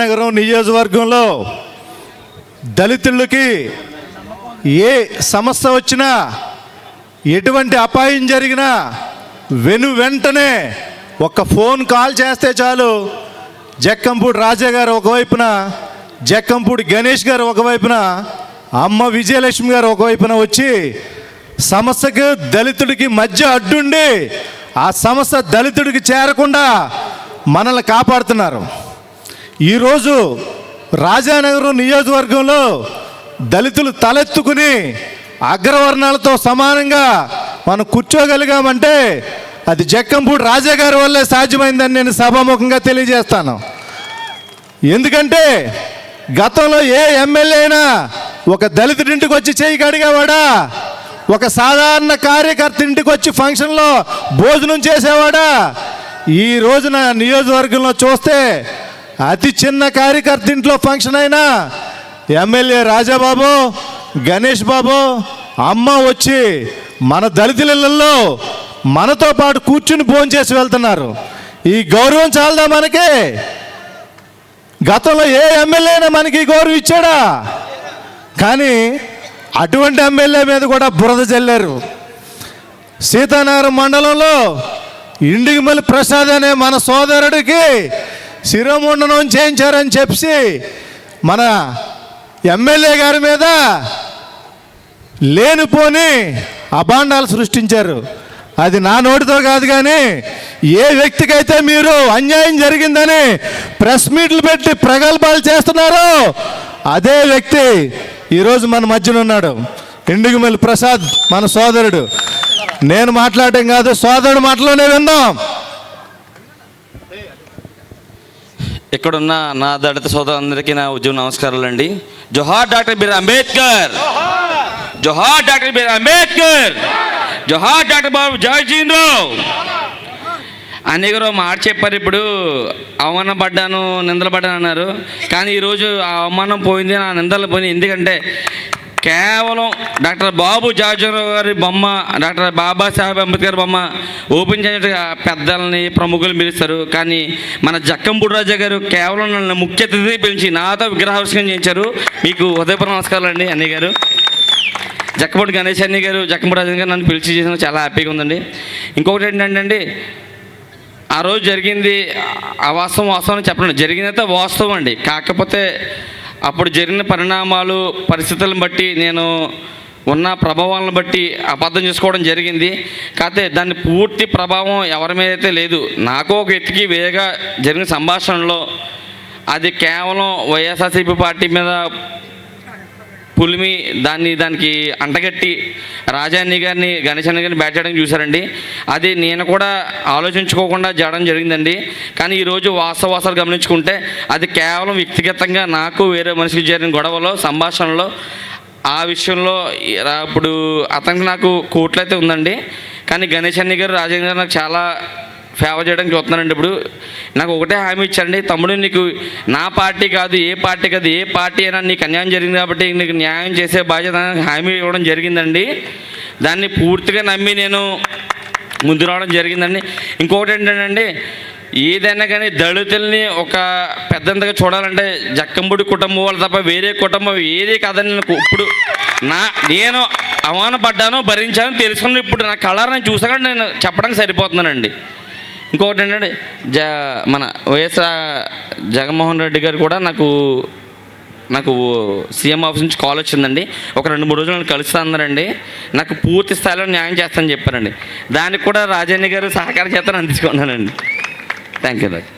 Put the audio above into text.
నగరం నియోజకవర్గంలో దళితులకి ఏ సమస్య వచ్చినా ఎటువంటి అపాయం జరిగినా వెను వెంటనే ఒక ఫోన్ కాల్ చేస్తే చాలు. జక్కంపూడి రాజా గారు ఒకవైపున జక్కంపూడి గణేష్ గారు ఒకవైపున అమ్మ విజయలక్ష్మి గారు ఒకవైపున వచ్చి సమస్యకు దళితుడికి మధ్య అడ్డుండి ఆ సమస్య దళితుడికి చేరకుండా మనల్ని కాపాడుతున్నారు. ఈరోజు రాజానగరం నియోజకవర్గంలో దళితులు తలెత్తుకుని అగ్రవర్ణాలతో సమానంగా మనం కూర్చోగలిగామంటే అది జక్కంపూడి రాజా గారి వల్లే సాధ్యమైందని నేను సభాముఖంగా తెలియజేస్తాను. ఎందుకంటే గతంలో ఏ ఎమ్మెల్యే అయినా ఒక దళితుడింటికి వచ్చి చేయి కడిగేవాడా? ఒక సాధారణ కార్యకర్త ఇంటికి వచ్చి ఫంక్షన్లో భోజనం చేసేవాడా? ఈ రోజున నియోజకవర్గంలో చూస్తే అతి చిన్న కార్యకర్త ఇంట్లో ఫంక్షన్ అయినా ఎమ్మెల్యే రాజాబాబు గణేష్ బాబు అమ్మ వచ్చి మన దళితులలో మనతో పాటు కూర్చుని భోంచేసి చేసి వెళ్తున్నారు. ఈ గౌరవం చాలదా మనకి? గతంలో ఏ ఎమ్మెల్యే అయినా మనకి ఈ గౌరవం ఇచ్చాడా? కానీ అటువంటి ఎమ్మెల్యే మీద కూడా బురద చల్లారు సీతానగరం మండలంలో ఇండిగిమల్లి ప్రసాద్ అనే మన సోదరుడికి శిరోముండనం చేయించారని చెప్పి మన ఎమ్మెల్యే గారి మీద లేనిపోని అభాండాలు సృష్టించారు. అది నా నోటితో కాదు కానీ ఏ వ్యక్తికైతే మీరు అన్యాయం జరిగిందని ప్రెస్ మీట్లు పెట్టి ప్రగల్భాలు చేస్తున్నారో అదే వ్యక్తి ఈరోజు మన మధ్యన ఉన్నాడు. ఇండిగిమల్లి ప్రసాద్ మన సోదరుడు. నేను మాట్లాడటం కాదు సోదరుడు మాటలోనే విందాం. ఇక్కడున్న నా దళిత సోదరులందరికీ నా ఉద్యోగ నమస్కారాలు అండి. జోహార్ డాక్టర్ బిర్ అంబేద్కర్. జోహార్ డాక్టర్ బిర్ అంబేద్కర్. జోహార్ డాక్టర్ బాబు జయజీంద్రావు. అనేకరు మాట చెప్పారు ఇప్పుడు అవమానం పడ్డాను నిందలు పడ్డాను అన్నారు. కానీ ఈరోజు ఆ అవమానం పోయింది నా నిందలు పోయింది ఎందుకంటే కేవలం డాక్టర్ బాబు జార్జరావు గారి బొమ్మ డాక్టర్ బాబాసాహెబ్ అంబేద్కర్ బొమ్మ ఓపెన్ చేసినట్టుగా పెద్దల్ని ప్రముఖులు పిలుస్తారు. కానీ మన జక్కంపూడి రాజా గారు కేవలం నన్ను ముఖ్య అతిథి పిలిచి నాతో విగ్రహావిష్కరణ చేయించారు. మీకు హృదయపూర్వ నమస్కారాలు అండి అన్నయ్య గారు. జక్కపూడి గణేష్ అన్నయ్య గారు జక్కంపూడి రాజా గారు నన్ను పిలిచి చేసిన చాలా హ్యాపీగా ఉందండి. ఇంకొకటి ఏంటంటే అండి ఆ రోజు జరిగింది ఆ వాస్తవం వాస్తవం అని చెప్పండి జరిగిందైతే వాస్తవం అండి. కాకపోతే అప్పుడు జరిగిన పరిణామాలు పరిస్థితులను బట్టి నేను ఉన్న ప్రభావాలను బట్టి అబద్ధం చేసుకోవడం జరిగింది. కాకపోతే దాని పూర్తి ప్రభావం ఎవరి మీద అయితే లేదు. నాకు ఒక వ్యక్తికి వేగా జరిగిన సంభాషణలో అది కేవలం వైఎస్ఆర్సీపీ పార్టీ మీద పులిమి దాన్ని దానికి అంటగట్టి రాజాన్ని గారిని గణేశాన్ని గారిని బ్యాట్ చేయడానికి చూశారండి. అది నేను కూడా ఆలోచించుకోకుండా చేయడం జరిగిందండి. కానీ ఈరోజు వాస్తవాసాలు గమనించుకుంటే అది కేవలం వ్యక్తిగతంగా నాకు వేరే మనిషికి జరిగిన గొడవలో సంభాషణలో ఆ విషయంలో రా- ఇప్పుడు అతనికి నాకు కోట్లు అయితే ఉందండి. కానీ గణేష్ అన్ని గారు రాజేంద్ర గారు నాకు చాలా ఫేవర్ చేయడానికి చూస్తున్నానండి ఇప్పుడు. నాకు ఒకటే హామీ ఇచ్చారండి తమ్ముడు నీకు నా పార్టీ కాదు ఏ పార్టీ కాదు ఏ పార్టీ అయినా నీకు అన్యాయం జరిగింది కాబట్టి నీకు న్యాయం చేసే బాధ్యత నాకు హామీ ఇవ్వడం జరిగిందండి. దాన్ని పూర్తిగా నమ్మి నేను ముందు రావడం జరిగిందండి. ఇంకొకటి ఏంటంటే ఏదైనా కానీ దళితుల్ని ఒక పెద్దంతగా చూడాలంటే జక్కంబుడి కుటుంబం వాళ్ళు తప్ప వేరే కుటుంబం ఏది కాదని నాకు ఇప్పుడు నా నేను అవమానపడ్డాను భరించాను తెలుసుకుని ఇప్పుడు నా కళారని చూసాక నేను చెప్పడానికి సరిపోతున్నానండి. ఇంకొకటి ఏంటంటే జ మన వైఎస్ఆర్ జగన్మోహన్ రెడ్డి గారు కూడా నాకు నాకు సీఎం ఆఫీస్ నుంచి కాల్ వచ్చిందండి. ఒక రెండు మూడు రోజులు కలుస్తా అన్నారండి నాకు పూర్తి స్థాయిలో న్యాయం చేస్తానని చెప్పారండి. దానికి కూడా రాజేంద్ర గారు సహకారం చేస్తాను అందించుకున్నానండి. Thank you Raju